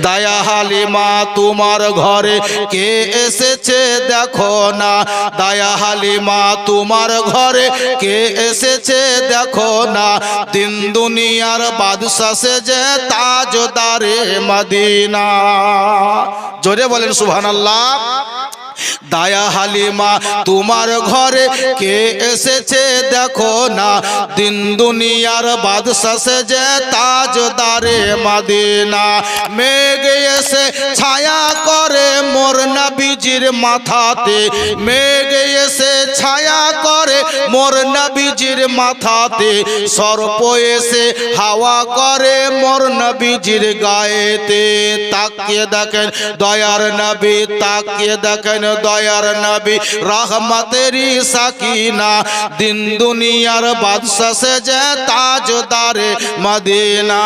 দায়া হালিমা তোমার ঘরে কে এসেছে দেখো না। দায়া হালিমা তোমার ঘরে কে এসেছে দেখো না। দিন দুনিয়ার বাদশা সে যে তাজদারে মদিনা। জোরে বলেন সুবহানাল্লাহ। দায়া হালিমা তোমার ঘরে কে এসেছে দেখো না। দিন দুনিয়ার বাদশা যে তাজ তাজদারে মাদিনা। মেঘ এসে ছায়া করে মোর নবীজির মাথাতে মেঘ এসে ছায়া করে, মোর নবীজির মাথাতে সর্প এসে হাওয়া করে, মোর নবীজির গায়েতে। তাকিয়ে দেখেন দয়ার নবী, তাকিয়ে দেখেন দয়ার নবী রহমতেরি সাকিনা। দিন দুনিয়ার বাদশা যে তাজদারে মদিনা।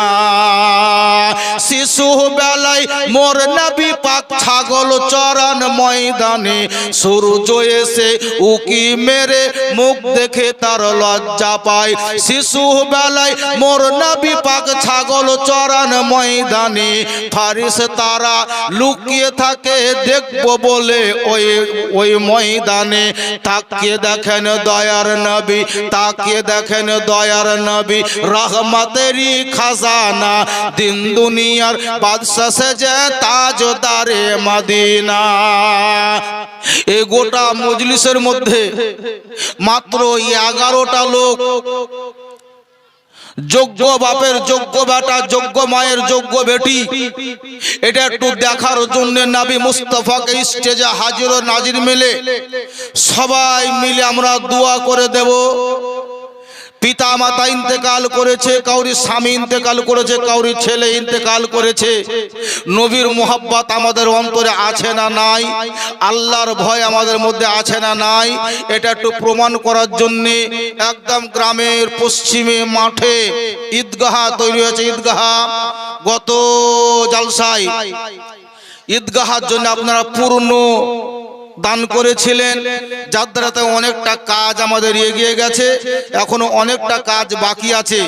শিশু বেলায় মোর নবী পাক ছাগল চরান ময়দানে। সূর্য এসে উকি মেরে মুখ দেখে তার লজ্জা পায়। শিশু বেলায় মোর নবী পাক ছাগল চরান ময়দানে। ফারিস তারা লুকিয়ে থাকে, দেখব বলে ওই ওই ময়দানে। তাকিয়ে দেখেন দয়ার নবী, তাকিয়ে দেখেন দয়ার নবী। রহমতেরই খাজানা, দিন দুনিয়ার বাদশা সেজে তাজদারে মদিনা। এই গোটা মজলিসের মধ্যে মাত্র এই এগারোটা লোক। যোগ্য বাপের যোগ্য বেটা, যোগ্য মায়ের যোগ্য বেটি, এটা একটু দেখার জন্য নাবি মুস্তফাকে স্টেজে হাজির ও নাজির মিলে সবাই মিলে আমরা দোয়া করে দেব। পিতা মাতা ইন্তেকাল করেছে, কাউরি স্বামী ইন্তেকাল করেছে, কাউরি ছেলে ইন্তেকাল করেছে। নবীর মোহাব্বত আমাদের অন্তরে আছে না নাই? আল্লাহর ভয় আমাদের মধ্যে আছে না নাই? এটা একটু প্রমাণ করার জন্য একদম গ্রামের পশ্চিমে মাঠে ঈদগাহ তৈরি হয়েছে, ঈদগাহ, গত জালসায়। ঈদগাহার জন্য আপনারা পূর্ণ দান করেছিলেন। যার দ্বারাতে অনেকটা কাজ আমাদের এগিয়ে গেছে। এখনও অনেকটা কাজ বাকি আছে।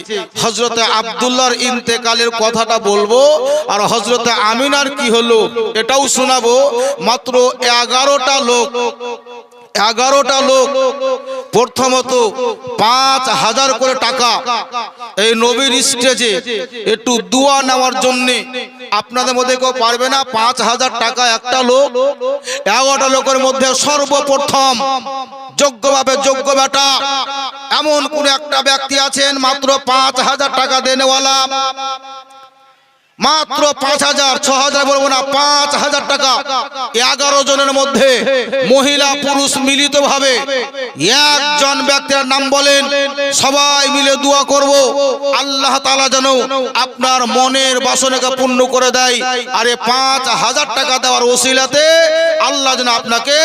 হজরতে আবদুল্লাহর ইন্তেকালের কথাটা বলব। আর হজরতে আমিনার কি হলো, এটাও শোনাবো। মাত্র এগারোটা লোক এগারোটা লোক, প্রথমত পাঁচ হাজার করে টাকা। এই নবীর স্টেজে একটু দুয়া নেওয়ার জন্য আপনাদের মধ্যে কেউ পারবে না, পাঁচ হাজার টাকা একটা লোক। এগারোটা লোকের মধ্যে সর্বপ্রথম যোগ্যভাবে যোগ্য বেটা এমন কোন একটা ব্যক্তি আছেন, মাত্র পাঁচ হাজার টাকা দেনেওয়ালা। মাত্র পাঁচ হাজার ছ হাজার বলব না পাঁচ হাজার টাকা। এগারো জনের মধ্যে মহিলা পুরুষ মিলিত ভাবে একজন ব্যক্তির নাম বলেন সবাই মিলে দোয়া করব। আল্লাহ তালা যেন আপনার মনের বাসনাকে পূর্ণ করে দেয়। আরে পাঁচ হাজার টাকা দেওয়ার ওসিলাতে আল্লাহ যেন আপনাকে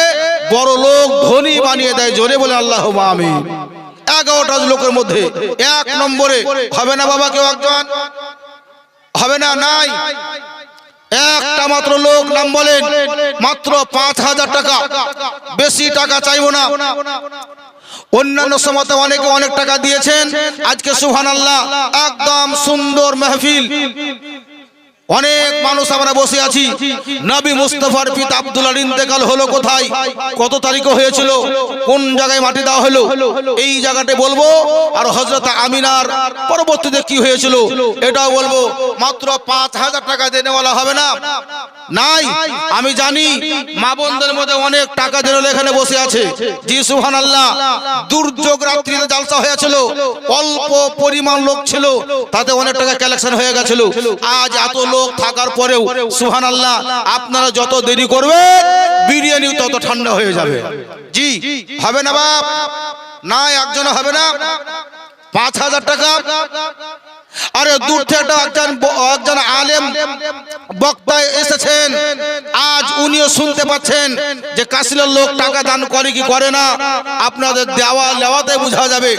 বড় লোক ধনী বানিয়ে দেয়। জোরে বলে আল্লাহ আমি এগারোটা লোকের মধ্যে এক নম্বরে হবে না বাবা কেউ একজন? হবে না, নাই। একটা মাত্র লোক নাম বলেন, মাত্র পাঁচ হাজার টাকা। বেশি টাকা চাইব না। অন্যান্য সময়তে অনেকে অনেক টাকা দিয়েছেন। আজকে সুহান আল্লাহ একদম সুন্দর মেহফিল। অনেক মানুষ আমরা বসে আছি। নবী মুস্তফার পিতা আব্দুল্লাহ ইন্তেকাল হলো কোথায়? কত তারিখে হয়েছিল? কোন জায়গায় মাটি দেওয়া হলো? এই জায়গাতে বলব, আর হজরত আমিনার পরবর্তীতে কি হয়েছিল? এটাও বলব, মাত্র পাঁচ হাজার টাকা দেনেওয়ালা হবে না? নাই, আমি জানি, মা বোনদের মধ্যে অনেক টাকা দিল এখানে বসে আছে। জি সুহান আল্লাহ দুর্যোগ রাত্রিতে জালসা হয়েছিল, অল্প পরিমাণ লোক ছিল, তাতে অনেক টাকা কালেকশন হয়ে গেছিল। আজ এত লোক থাকার পরেও সুহান আল্লাহ আপনারা যত দেরি করবেন, বিরিয়ানি তত ঠান্ডা হয়ে যাবে। জি, হবে না বাপ? না একজন হবে না। পাঁচ হাজার টাকা। আরে, দূর থেকে একজন একজন আলেম বক্তা এসেছেন। আজ উনিও শুনতে পাচ্ছেন যে কাশিলের লোক টাকা দান করে কি করে না। আপনাদের দেওয়া লেওয়াতে বোঝা যাবে।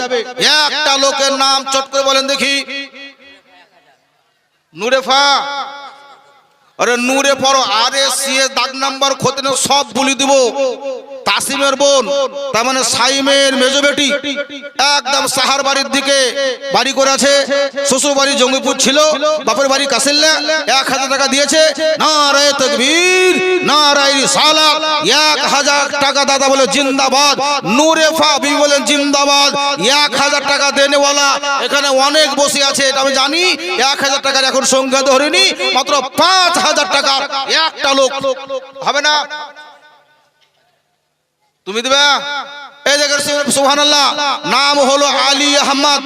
একটা লোকের নাম চট করে বলেন দেখি। নুরেফা আরে নূরে পড়ো আরে সিএ দাগ নাম্বার খোঁজ সব বলি দিব। তাসিমের বোন, তার মানে সাইমের মেজো বেটি, একদম সাহার বাড়ির দিকে বাড়ি করেছে, শ্বশুর বাড়ি জঙ্গিপুর ছিল, বাপের বাড়ি কাসিল্লা, এক হাজার টাকা দিয়েছে, নারায় তকবীর, নারায় সালা এক হাজার টাকা দাদা বলে জিন্দাবাদ নূরেফা বিবি বলেন জিন্দাবাদ, এক হাজার টাকা দেনেওয়ালা, এখানে অনেক বসে আছে, এটা আমি জানি, এক হাজার টাকার এখন সংখ্যা ধরিনি, মাত্র পাঁচ হাজার টাকার একটা লোক, হবে না? তুমি দিবে? এই দেখেন সুহান আল্লাহ নাম হলো আলী আহমদ।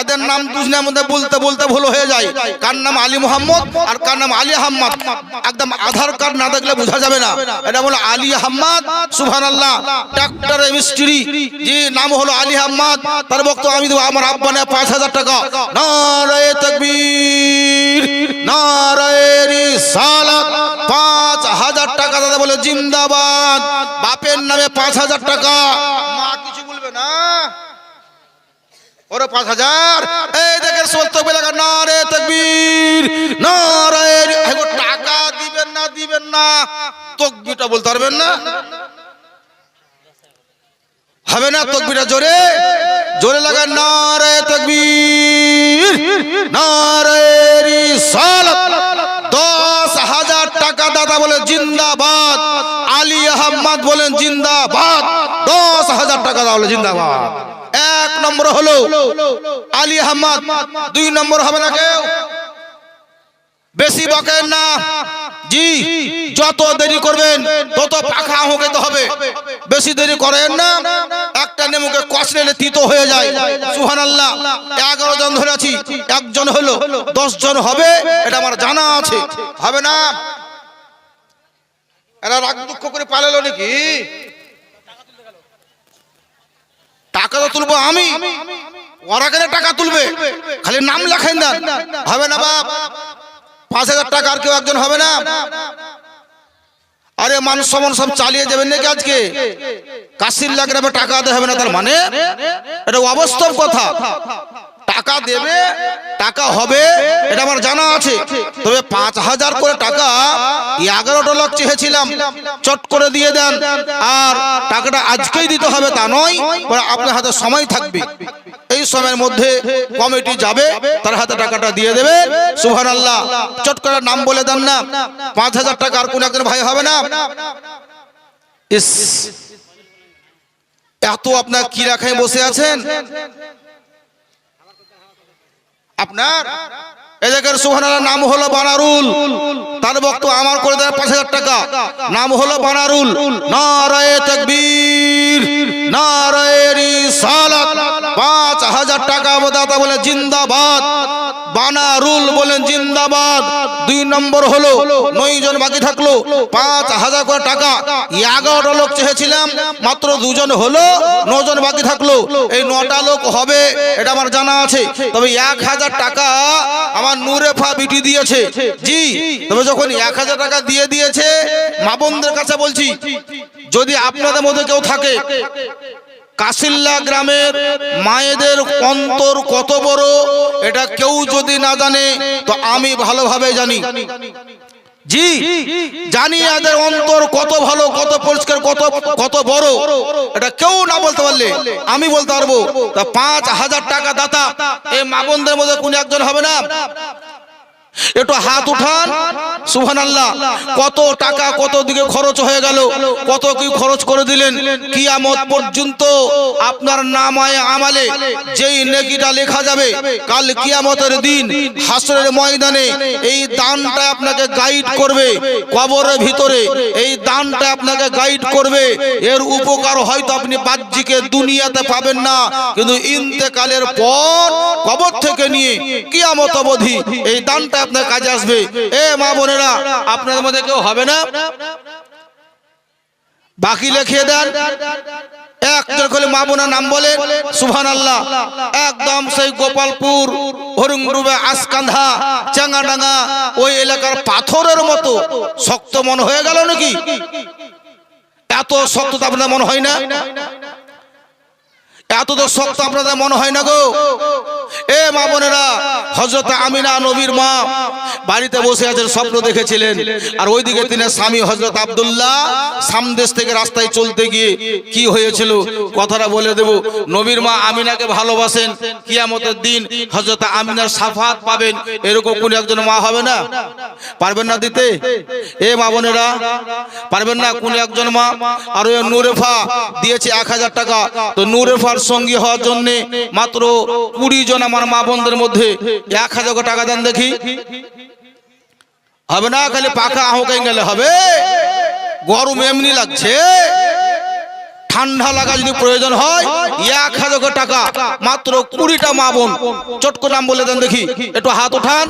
এদের নাম দুজনের মধ্যে বলতে বলতে ভুল হয়ে যায়। কার নাম আলী মোহাম্মদ আর কার নাম আলী আহমদ? একদম আধার কার্ড না দেখলে বোঝা যাবে না। এটা বলো আলী আহমদ সুহান আল্লাহ ট্রাক্টর মিস্ত্রি জি নাম হলো আলী আহমদ, তার বক্তব্য আমি দেবো আমার আব্বা নেয় পাঁচ হাজার টাকা। নারায়ে তকবীর, নারায়ে রিসালাত। পাঁচ হাজার টাকা দাদা বলে জিন্দাবাদ। নামে পাঁচ হাজার টাকা। মা কিছু বলবে না। ওরে পাঁচ হাজার। এই দেখেন সত্য বেলাকা না রে তকবীর না রে টাকা দিবেন না দিবেন না। তকবিরটা বলতে পারবেন না? হবে না তকবিরটা জোরে? জোরে লাগান না রে তকবীর না রে রিসালাত দশ হাজার টাকা দাদা বলে জিন্দাবাদ আলী আহমদ বলেন জিন্দাবাদ দশ বলে, জিন্দাবাদ। এক নম্বর হলো আলী আহমদ, দুই নম্বর হবে না কেউ? বেশি বকেন না। জি, যত দেরি করবেন, তত পাখা হোকেতে হবে। বেশি দেরি করেন না। একটা নেমুকে কষলে তিতো হয়ে যায়। সুহান আল্লাহ এগারো জন ধরে আছি। একজন হলো, দশ জন হবে, এটা আমার জানা আছে। হবে না? এরা রাগ দুঃখ করে পালালো নাকি? টাকা তুলবো আমি। ওরা কেন টাকা তুলবে? খালি নাম লেখেন দেন। হবে না বাপ? পাঁচ হাজার টাকা আর কেউ একজন হবে না? আরে মানুষ সমান সব চালিয়ে যাবেন নাকি আজকে? কাশির লাগে টাকা দেবে হবে না, তার মানে? এটা অবাস্তব কথা। টাকা দেবে, টাকা হবে, এটা আমার জানা আছে। তবে পাঁচ হাজার করে টাকা এগারোটা লোক চেয়েছিলাম। চট করে দিয়ে দেন। আর টাকাটা আজকেই দিতে হবে তা নয় আপনার হাতে সময় থাকবে। এই সময়ের মধ্যে কমিটি যাবে, তার হাতে টাকাটা দিয়ে দেবে। সুহান আল্লাহ চট করে নাম বলে দেন না। পাঁচ হাজার টাকা আর কোন একজন ভাই হবে না। ইস, এত আপনার কি রাখায় বসে আছেন? আপনার? এদের সুহানার নাম হলো বানারুল। তার বক্তব্য আমার করে দেয় পাঁচ হাজার টাকা। নাম হলো বানারুল। নারায় তকবীর। হাজার টাকা দাতা বলে জিন্দাবাদ। বানারুল বলেন জিন্দাবাদ। দুই নম্বর হলো নয় জন বাকি থাকল, পাঁচ হাজার করে টাকা। এগারোটা লোক চেয়েছিলাম, মাত্র দুজন হলো, নজন বাকি থাকল। এই নটা লোক হবে, এটা আমার জানা আছে। তবে এক হাজার টাকা আমার নূরেফা বিটি দিয়েছে। জি, তবে যখন এক হাজার টাকা দিয়ে দিয়েছে, মা বোনদের কাছে বলছি, যদি আপনাদের মধ্যে কেউ থাকে কাসিল্লা গ্রামের মায়েদের অন্তর কত বড়, এটা কেউ যদি না জানে, তো আমি ভালোভাবে জানি। জি, জানি এদের অন্তর কত ভালো, কত পরিষ্কার, কত কত বড়, এটা কেউ না বলতে পারলে আমি বলতে পারব। তা পাঁচ হাজার টাকা দাতা এই মা বোনদের মধ্যে কোন একজন হবে না? একটু হাত উঠান। সুহান আল্লাহ কত টাকা, কত দিকে খরচ হয়ে গেল, কত কি খরচ করে দিলেন? কিয়ামত পর্যন্ত আপনার নামায় আমালে, যেই নেকিটা লেখা যাবে, কাল কিয়ামতের দিন হাসরের ময়দানে এই দানটা আপনাকে গাইড করবে, কবরের ভিতরে এই দানটা আপনাকে গাইড করবে। এর উপকার হয়তো আপনি বাহ্যিকে দুনিয়াতে পাবেন না, কিন্তু ইন্তেকালের পর কবর থেকে নিয়ে কিয়ামত অবধি এই দানটা আপনার কাজে আসবে। এ মা বোনেরা, আপনাদের মধ্যে কেউ হবে না। বাকি লিখিয়ে দেন। একদম সেই গোপালপুর ওই এলাকার পাথরের মতো। শক্ত মন হয়ে গেল নাকি? এত শক্ত তো আপনাদের মনে হয় না? এত তো শক্ত আপনাদের মনে হয় না গো? এ মা বোনেরা হজরত আমিনা নবীর মা বাড়িতে বসে আছেন, স্বপ্ন দেখেছিলেন। আর ওইদিকে তিনি স্বামী হজরত আব্দুল্লাহ সামদেশ থেকে রাস্তায় চলতে গিয়ে কি হয়েছিল কথাটা বলে দেব। নবীর মা আমিনাকে ভালোবাসেন, কিয়ামতের দিন হজরত আমিনার সাফাত পাবেন। এরকম কোন একজন মা হবে না? পারবেন না দিতে? এ মা বোনেরা, পারবেন না কোন একজন মা? আর ওই নুরেফা দিয়েছে এক হাজার টাকা। তো নুরেফার সঙ্গী হওয়ার জন্য মাত্র কুড়ি জন আমার মা বোনদের মধ্যে এক হাজার টাকা দেন দেখি। হবে না, খালি পাখা আহকাই গেলে হবে? গরম এমনি লাগছে। ঠান্ডা লাগা যদি প্রয়োজন হয়, এক হাজার টাকা মাত্র কুড়িটা মা বোন। চটকো নাম বলে দেন দেখি। একটু হাত ওঠান